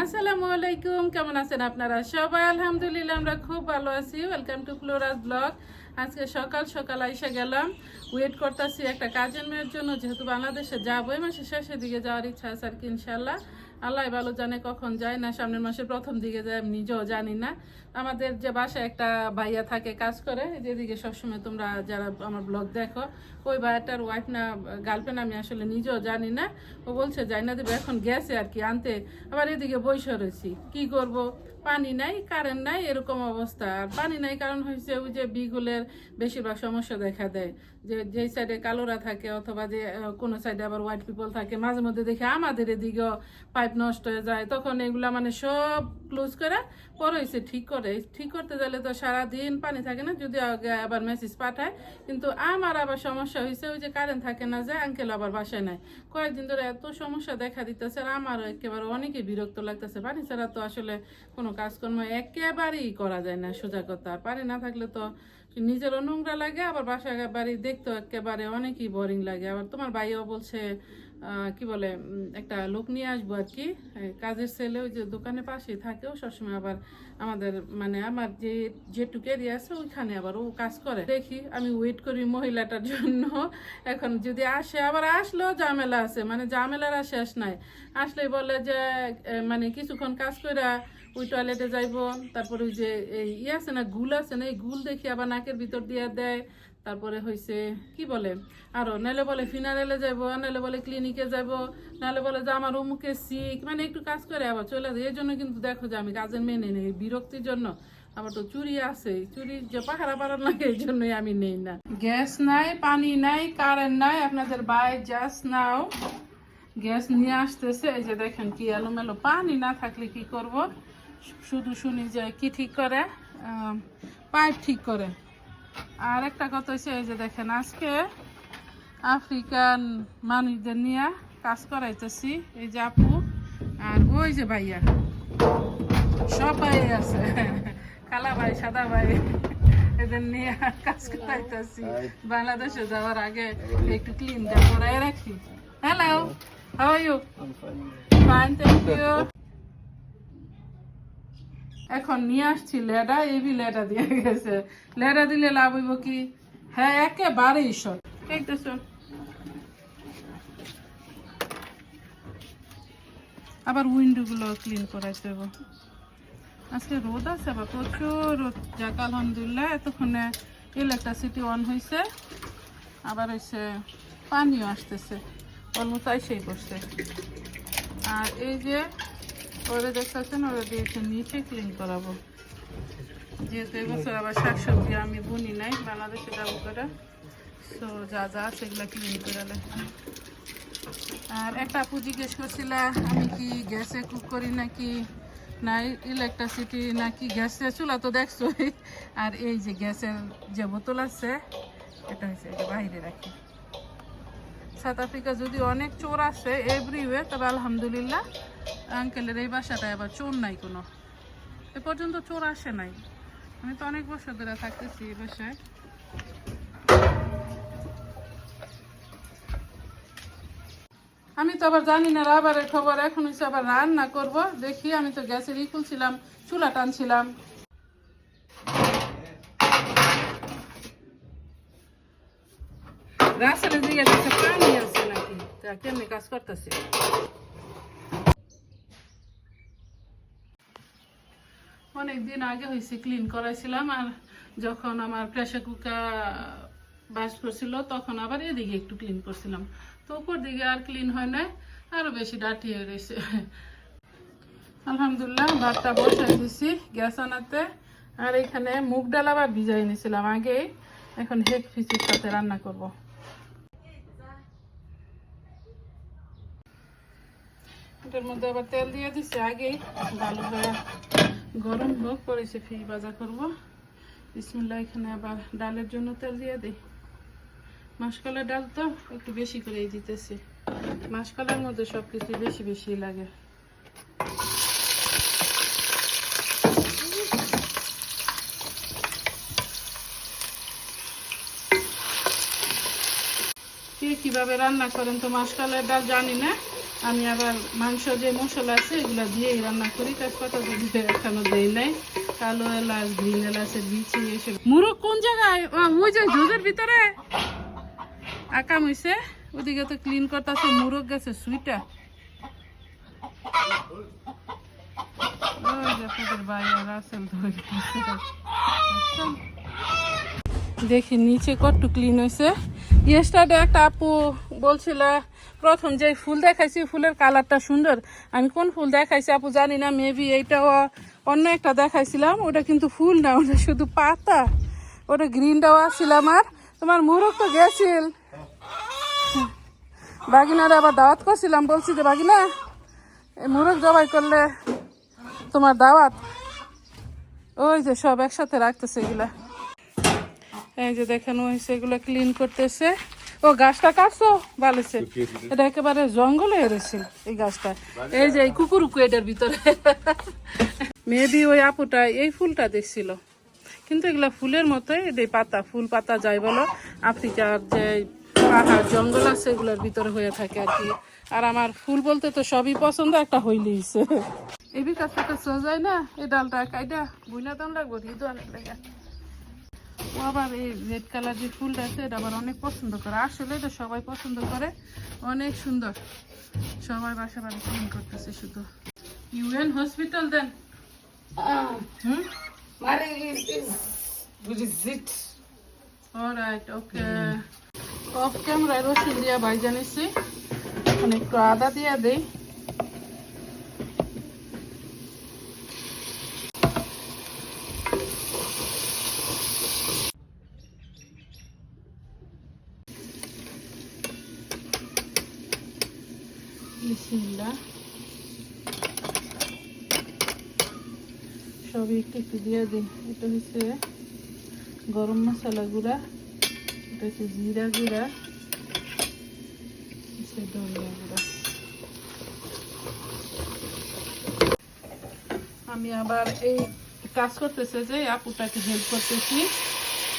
আসসালামু আলাইকুম, কেমন আছেন আপনারা? সবাই আলহামদুলিল্লাহ, আমরা খুব ভালো আছি। ওয়েলকাম টু ফ্লোরাস ব্লগ আজকে সকাল সকাল আইসা গেলাম। ওয়েট করতেছি একটা কাজের মেয়ের জন্য, যেহেতু বাংলাদেশে যাব, এই মাসের শেষের দিকে যাওয়ার ইচ্ছা আছে আর কি, ইনশাল্লাহ। আল্লাহ ভালো জানে কখন যায় না, সামনের মাসের প্রথম দিকে যায়, আমি নিজেও জানি না। আমাদের যে বাসায় একটা ভাইয়া থাকে, কাজ করে যেদিকে সবসময় তোমরা যারা আমার ব্লগ দেখো, ওই ভাইয়াটার ওয়াইফ না গার্লফ্রেন্ড আমি আসলে নিজেও জানি না। ও বলছে, যাই না দেবে, এখন গেছে আর কি আনতে। আবার এদিকে বৈশ রয়েছি, কি করব? পানি নাই কারেন্ট নাই, এরকম অবস্থা। আর পানি নাই, কারণ হয়েছে ওই যে বিগুলের বেশিরভাগ সমস্যা দেখা দেয়। যে যেই সাইডে কালোরা থাকে অথবা যে কোনো সাইডে আবার হোয়াইট পিপল থাকে, মাঝে মধ্যে দেখে আমাদের এদিকেও পাইপ নষ্ট হয়ে যায়, তখন এগুলা মানে সব ক্লোজ করে পরে হয়েছে ঠিক করে। ঠিক করতে গেলে তো সারাদিন পানি থাকে না, যদি আবার মেসেজ পাঠায়। কিন্তু আমার আবার সমস্যা হয়েছে ওই যে কারেন্ট থাকে না যে আঙ্কেল আবার বাসায় নাই। কয়েকদিন ধরে এত সমস্যা দেখা দিতেছে আর আমারও একেবারে অনেকই বিরক্ত লাগতেছে। পানি ছাড়া তো আসলে কোনো কাজকর্ম একেবারেই করা যায় না, সোজা কথা। আর পানি না থাকলে তো নিজেরও নোংরা লাগে, আবার বাসা বাড়ি দেখতে একেবারে অনেকই বোরিং লাগে। আবার তোমার ভাইও বলছে কি বলে একটা লোক নিয়ে আসব আর কি। কাজের ছেলে ওই যে দোকানে পাশে থাকেও সবসময়। আবার আমাদের মানে আমার যে, যেটুকু এরিয়া আছে ওইখানে আবার ও কাজ করে। দেখি, আমি ওয়েট করি মহিলাটার জন্য। এখন যদি আসে, আবার আসলেও ঝামেলা আছে। মানে ঝামেলার আর শেষ নাই। আসলেই বলে যে মানে কিছুক্ষণ কাজ করে ওই টয়লেটে যাইবো, তারপরে ওই যে এই ইয়ে আছে না, গুল আছে না, এই গুল দেখি আবার নাকের ভিতর দিয়ে দেয়। তারপরে হয়েছে কি বলে? আরও নাহলে বলে ফিনারেলে যাইবো নাহলে বলে ক্লিনিকে যাব নাহলে বলে যে আমার অমুকে শিখ মানে একটু কাজ করে আবার চলে যায়। এই জন্য কিন্তু দেখো যে আমি কাজের মেনে নেই বিরক্তির জন্য। আবার তো চুরি আছে, চুরি যে পাহারা পাড়ার লাগে, এই জন্যই আমি নেই না। গ্যাস নাই, পানি নাই কারেন্ট নাই, আপনাদের বাই জাস্ট নাও গ্যাস নিয়ে আসতেছে, এই যে দেখেন কি এলোমেলো। পানি না থাকলে কি করব? শুধু শুনি যে কি ঠিক করে? পাইপ ঠিক করে। আর একটা কথা হচ্ছে এই যে দেখেন, আজকে আফ্রিকান মানুষদের নিয়ে কাজ করাইতেছি। এই যে আপু আর ওই যে ভাইয়া। সবাই আছে। কালা ভাই, সাদা ভাই, এদের নিয়ে কাজ করাইতেছি। বাংলাদেশে যাওয়ার আগে একটু ক্লিন যা করাই রাখি। Hello how are you fine thank you এখন নিয়ে আসছি লেডা এবি লেডা দিয়ে গেছে। লেডা দিলে লাভ হইব কি? হ্যাঁ একেবারেই শর্ট দেখতেছ আবার উইন্ডো গুলো ক্লিন করাইতে হবে আজকে রোদ আছে আবার প্রচুর রোদ। যাক, আলহামদুলিল্লাহ, এতক্ষণে ইলেকট্রিসিটি অন হয়েছে আবার হয়েছে পানিও আসতেছে। অলমোস্ট আইসেই করছে আর এই যে ওরা দেখতেছেন ওরা দিয়েছে নিচে ক্লিন করাবো। যেহেতু এবছর আবার শাকসবজি আমি বুনি নাই, বাংলাদেশে যাব করে। তো যা যা সেগুলো ক্লিন করে আর একটা আপু জিজ্ঞেস করছিল, আমি কি গ্যাসে কুক করি নাকি না ইলেকট্রিসিটি নাকি গ্যাসে? চুলা তো দেখছোই। আর এই যে গ্যাসের যে বোতল আছে, এটা হচ্ছে বাইরে রাখি। সাউথ আফ্রিকা যদি অনেক চোর আছে এভরিওয়ে তবে আলহামদুলিল্লাহ আঙ্কেলের এই বাসাটায় আবার চোর নাই কোনো। এ পর্যন্ত চোর আসে নাই। আমি তো অনেক বছর ধরে থাকতেছি এই বাসায়। আমি তো আবার জানি না রাবারের খবর, এখন হচ্ছে আবার রান্না করব। দেখি, আমি তো গ্যাসের ই খুলছিলাম চুলা টানছিলাম রাস্তার দিকে দেখছে পানি আছে নাকি তা কেমনি কাজ করতেছে অনেক দিন আগে হয়েছে ক্লিন করাইছিলাম আর যখন আমার প্রেশার কুকার বাস করছিল তখন আবার এদিকে একটু ক্লিন করছিলাম তো উপর দিকে আর ক্লিন হয় না আরও বেশি ডাটি হয়ে রয়েছে আলহামদুলিল্লাহ ভাতটা বসাই দিছি গ্যাস আনাতে আর এখানে মুগ ডাল আবার ভিজাই নিয়েছিলাম আগেই এখন হেক ফিচির সাথে রান্না করব এটার মধ্যে আবার তেল দিয়ে দিছি। আগেই ভালো করে গরম হোক পরেছে ফি ভাজা করব। বিসমিল্লাহ, এখানে আবার ডালের জন্য তেল দিয়ে দিই। মাসকলা ডাল তো একটু বেশি করেই দিতেছি। মাসকলার মধ্যে সব কিছু বেশি বেশি লাগে। কে কীভাবে রান্না করেন তো মাসকালের ডাল জানি না। আমি আবার মাংস যে মশলা আছে, এগুলো দিয়েই রান্না করি। তেজপাতা দিয়ে এখনও দেই নাই। কালো এলাচ, গ্রিন এলাচের বিচি, এসব। মুরগ কোন জায়গায়? ওই যে ঝোঁজের ভিতরে। আকাম হইছে। ওদিকে তো ক্লিন করতেছে, মুরগ গেছে, সুইটা। দেখি, নিচে কটটু ক্লিন হয়েছে ইয়েস্টারডে একটা আপু বলছিল, প্রথম যে ফুল দেখাইছি, ফুলের কালারটা সুন্দর। আমি কোন ফুল দেখাইছি আপু জানি না মেবি এইটাও অন্য একটা দেখাইছিলাম। ওটা কিন্তু ফুল না, ওটা শুধু পাতা। ওটা গ্রিনটাও আসছিল আমার। তোমার মুরগ তো গেছিল। বাগিনারে আবার দাওয়াত করছিলাম, বলছি যে, বাগিনা মুরগ জবাই করলে তোমার দাওয়াত? ওই যে সব একসাথে রাখতেছে এগুলা। এই যে দেখেন, ওই সেগুলো ক্লিন করতেছে। ও গাছটা কাটছো? ভালো এটা একেবারে জঙ্গলে এরেছিল এই গাছটা। এই যে এই কুকুরুকু এটার ভিতরে। মেবি ওই আপুটা এই ফুলটা দেখছিল। কিন্তু এগুলা ফুলের মতোই এই পাতা ফুল পাতা যাই বলো আফ্রিকার যে পাহাড় জঙ্গল আছে এগুলোর ভিতরে হয়ে থাকে আর কি। আর আমার ফুল বলতে তো সবই পছন্দ একটা হইলেইছে এই বিকাশ সোজাই না এই ডালটা কাইডা বুইনা দাম লাগবো অনেক ও আবার এই রেড কালার যে ফুলটা আছে এটা আবার অনেক পছন্দ করে। আসলে এটা সবাই পছন্দ করে। অনেক সুন্দর। সবাই বাসা বাড়ি ক্লিন করতেছে শুধু। ইউএন হসপিটাল দেন। হুম. অলরাইট ওকে অফ ক্যামেরায় রসুন দিয়া ভাই জানিছি এখন একটু আদা দিয়া দেই। বিসমিল্লাহ সবই একটু একটু দিয়ে দিই। এটা হচ্ছে গরম মশলা গুঁড়া, এটা হচ্ছে জিরা গুঁড়া, হচ্ছে ধনিয়া গুঁড়া। আমি আবার এই কাজ করতেছে যে আপুটাকে হেল্প করতেছি,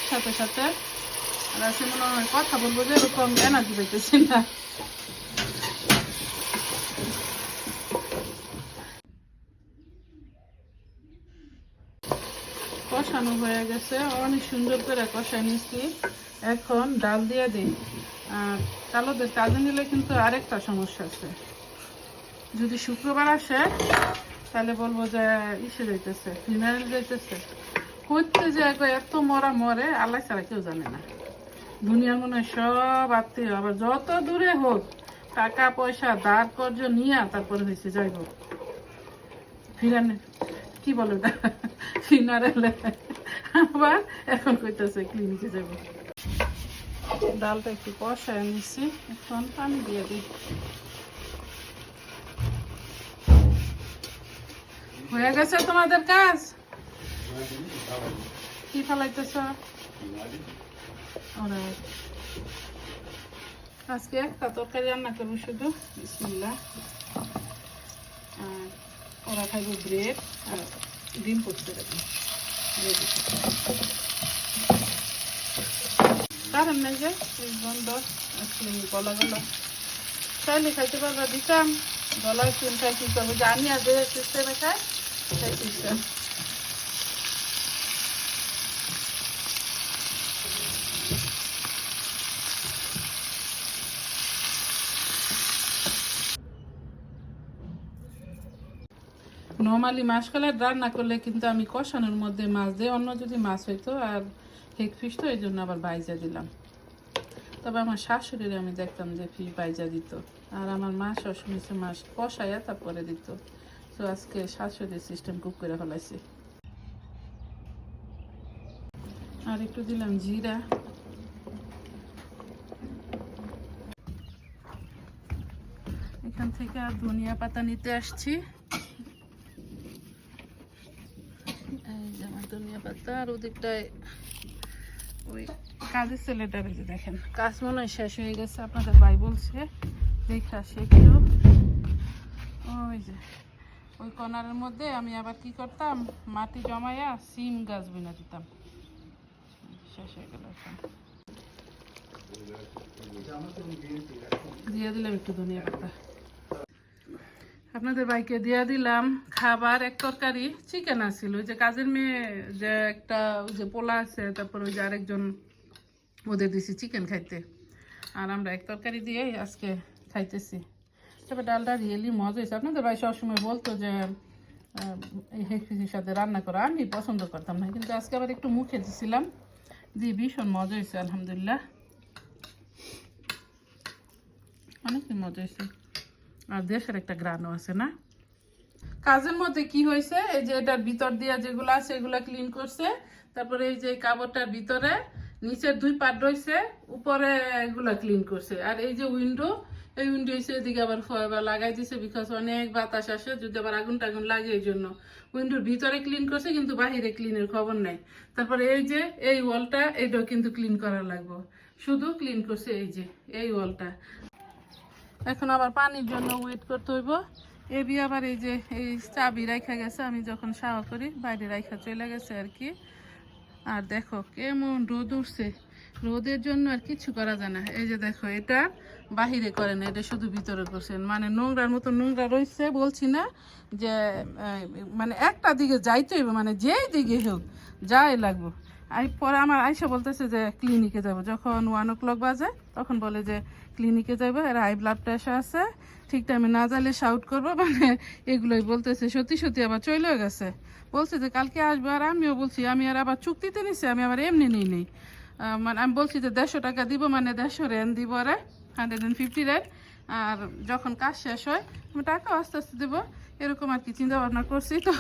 সাথে সাথে। আর আছে মনে হয় কথা বলব যে এরকম এনার্জি পাইতেছি না। কষানো হয়ে গেছে। অনেক সুন্দর করে কষাই নিচ্ছি। এখন ডাল দিয়ে দিই। কালোদের কাজে নিলে কিন্তু আরেকটা সমস্যা আছে। যদি শুক্রবার আসে, তাহলে বলব যে ইসে যাইতেছে ফিনারেল যাইতেছে। করতে যে এত মরা মরে, আল্লাহ ছাড়া কেউ জানে না। দুনিয়ার মনে সব আত্মীয়। আবার যত দূরে হোক, টাকা, পয়সা, দাঁড় কর্য নিয়ে তারপরে হয়েছে যাইব ফিরানে কি বলে ফিনারেলে। আবার এখন কইতাছে ক্লিনিকে যাব। ডালটা একটু কষায় নিচ্ছি এখন পানি দিয়ে দিই। হয়ে গেছে তোমাদের কাজ? কি ফেলাইতেছ. আজকে একটা তরকারি রান্না করব শুধু, বিসমিল্লাহ। আর ওরা খাইব ব্রেড আর ডিম করতে রাখব। কারণ নাই যে বন্ধ গলা গলা চাইলে খাইতে পারবা, দিতাম। গলায় খাই কি করব জানি আর যে সিস্টেমে খায়, সেই সিস্টেম নর্মালি মাছকালের রান্না করলে কিন্তু আমি কষানোর মধ্যে মাছ দিই অন্য যদি মাছ হইতো আর হেক ফিশ তো এই জন্য আবার বাইজা দিলাম। তবে আমার শাশুড়ির আমি দেখতাম যে ফিশ বাইজা দিত। আর আমার মা সবসময় মাছ কষাইয়া তারপরে দিত। তো আজকে শাশুড়ির সিস্টেম কুক করে ফেলাইছি। আর একটু দিলাম জিরা। এখান থেকে আর ধনিয়া পাতা নিতে আসছি এই যে আমার আর ওদিকটায় ওই কাজের ছেলেটার যে দেখেন। কাজ মনে হয় শেষ হয়ে গেছে আপনাদের ভাই বলছে। দেখে আসি একটু ওই যে ওই কর্নারের মধ্যে আমি আবার কি করতাম? মাটি জমাইয়া সিম গাছ বিনা দিতাম। শেষ হয়ে গেল এখন। দিয়ে দিলাম একটু ধনিয়া পাতা। আপনাদের ভাইকে দিয়ে দিলাম খাবার, এক তরকারি চিকেন আছিল। ওই যে কাজের মেয়ে যে একটা ওই যে পোলা আছে, তারপর ওই যে আরেকজন ওদের দিছি চিকেন খাইতে। আর আমরা এক তরকারি দিয়ে আজকে খাইতেছি। তবে ডালটা রিয়েলি মজা হয়েছে। আপনাদের ভাই সবসময় বলতো যে হেক্সির সাথে রান্না করা আমি পছন্দ করতাম না। কিন্তু আজকে আবার একটু মুখে দিছিলাম। দিয়ে ভীষণ মজা হয়েছে, আলহামদুলিল্লাহ। অনেকই মজা হয়েছে। আর দেশের একটা গ্রানও আছে, না? কাজের মধ্যে কি হয়েছে? এই যে এটার ভিতর দিয়া যেগুলো আছে, এগুলা ক্লিন করছে। তারপরে এই যে কাপড়টার ভিতরে, নিচের দুই পাট রয়েছে, উপরে এগুলা ক্লিন করছে। আর এই যে উইন্ডো এই উইন্ডো এসে এদিকে আবার ফয়বা লাগাই দিছে বিকজ অনেক বাতাস আসে, যদি আবার আগুন টাগুন লাগে এই জন্য। উইন্ডোর ভিতরে ক্লিন করছে, কিন্তু বাহিরে ক্লিনের খবর নাই। তারপরে এই যে, এই ওয়ালটা এইটাও কিন্তু ক্লিন করা লাগবে। শুধু ক্লিন করছে এই যে, এই ওয়ালটা এখন আবার পানির জন্য ওয়েট করতে হইব। এবি আবার এই যে, এই চাবি রাখা গেছে, আমি যখন শাওয়া করি, বাইরে রাখা চলে গেছে আর কি। আর দেখো, কেমন রোদ উঠছে। রোদের জন্য আর কিছু করা যায় না। এই যে দেখো, এটা বাহিরে করে না, এটা শুধু ভিতরে করছেন মানে নোংরার মতো নোংরা রয়েছে বলছি না যে মানে একটা দিকে যাইতে হইবে মানে যেই দিকে হোক, যাই লাগবো। আর পরে আমার আয়সা বলতেছে যে ক্লিনিকে যাব। যখন ওয়ান ও ক্লক বাজে, তখন বলে যে ক্লিনিকে যাব এর হাই ব্লাড প্রেশার আছে, ঠিক টাইমে না যাইলে শাউট করব মানে এগুলোই বলতেছে। সত্যি সত্যি আবার চলেও গেছে। বলছে যে, কালকে আসব আর আমিও বলছি, আমি আর আবার চুক্তিতে নিছি, আমি আবার এমনি নিই নেই। মানে আমি বলছি যে, দেড়শো টাকা দিব মানে দেড়শো রেন দিব রে হান্ড্রেড অ্যান্ড ফিফটি রেন আর যখন কাজ শেষ হয়, আমি টাকাও আস্তে আস্তে দেবো। এরকম আর কি চিন্তা ভাবনা করছি, তো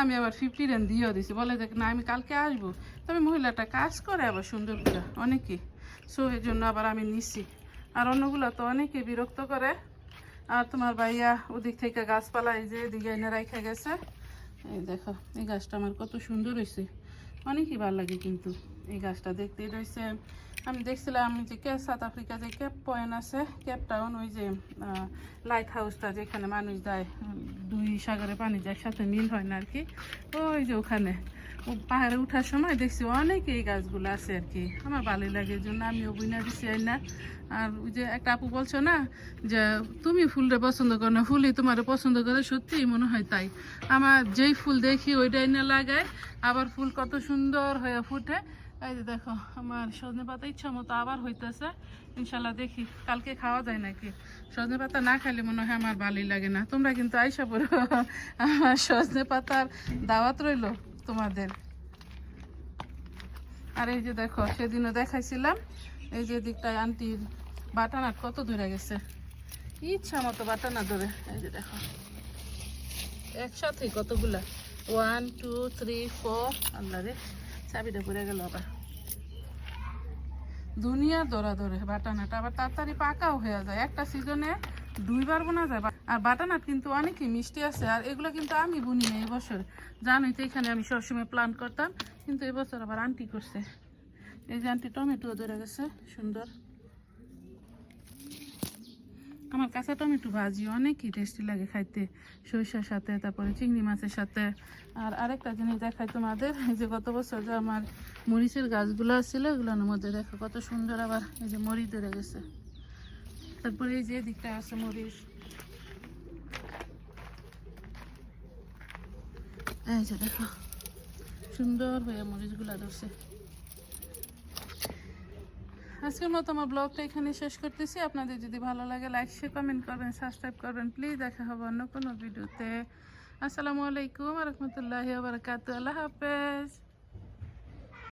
আমি আবার ফিফটি রেন দিয়েও দিছি। বলে যে, না, আমি কালকে আসব। তবে মহিলাটা কাজ করে আবার সুন্দর করে অনেকেই। সো এই জন্য আবার আমি নিছি। আর অন্যগুলো তো অনেকে বিরক্ত করে। আর তোমার ভাইয়া ওদিক থেকে গাছপালা এই যে এদিকে এনে রাখা গেছে। এই দেখো, এই গাছটা আমার কত সুন্দর হয়েছে অনেকই ভালো লাগে কিন্তু এই গাছটা দেখতে। রয়েছে আমি দেখছিলাম যে কে সাউথ আফ্রিকা যে ক্যাপ পয়েন্ট আছে, ক্যাপ টাউন ওই যে লাইট হাউসটা যেখানে মানুষ দেয় দুই সাগরে পানি যায়, একসাথে মিল হয় না আর কি। ওই যে ওখানে। পাহাড়ে ওঠার সময় দেখছি অনেক এই গাছগুলো আছে আর কি। আমার ভালোই লাগে, এই জন্য আমিও বুঝনা দিছি আর না। আর ওই যে একটা আপু বলছো না যে, তুমি ফুলটা পছন্দ করো না, ফুলই তোমার পছন্দ করে, সত্যিই মনে হয় তাই। আমার যেই ফুল দেখি ওইটাই না লাগায়, আবার ফুল কত সুন্দর হয়ে ফুটে। এই যে দেখো, আমার সজনে পাতা ইচ্ছা মতো আবার হইতেছে। ইনশাল্লাহ দেখি, কালকে খাওয়া যায় নাকি? সজনে পাতা না খাইলে মনে হয় আমার ভালোই লাগে না। তোমরা কিন্তু আইসা পড়ো। আমার সজনে পাতার দাওয়াত রইল। তোমাদের। আর এই যে দেখো, সেদিনও দেখাইছিলাম, এই যে দিকটায় আন্টির বাটানাট কত ধরে গেছে। ইচ্ছা মতো বাটানা ধরে। এই যে দেখো একসাথে কতগুলা? ওয়ান টু থ্রি ফোর আল্লাহ রে, চাবিটা পড়ে গেল আবার। দুনিয়া ধরা ধরে বাটানাটা, আবার তাড়াতাড়ি পাকাও হয়ে যায়। একটা সিজনে দুইবার বোনা যায় আর বাটানাট কিন্তু অনেকই মিষ্টি আছে, আর এগুলো কিন্তু আমি বুনি না এবছর জানোই তো এখানে আমি সবসময় প্ল্যান করতাম, কিন্তু এবছর আবার আন্টি করছে। এই যে আন্টি টমেটো ধরে গেছে, সুন্দর। আমার কাঁচা টমেটো ভাজি অনেকই টেস্টি লাগে খাইতে, সরিষার সাথে, তারপরে চিংড়ি মাছের সাথে। আর আরেকটা জিনিস দেখাই তোমাদের, এই যে গত বছর যে আমার মরিচের গাছগুলো ছিল, এগুলোর মধ্যে দেখো কত সুন্দর আবার এই যে মরিচ ধরে গেছে। তারপরে এই যে এদিকটা আছে মরিচ। এই যে দেখো, সুন্দর হয়ে মরিচগুলা ধরছে। আজকের মতো আমার ব্লগটা এখানে শেষ করতেছি। আপনাদের যদি ভালো লাগে লাইক শেয়ার কমেন্ট করবেন সাবস্ক্রাইব করবেন প্লিজ দেখা হবে অন্য কোনো ভিডিওতে। আসসালামু আলাইকুম রহমতুল্লাহ বারকাত আল্লাহ হাফেজ।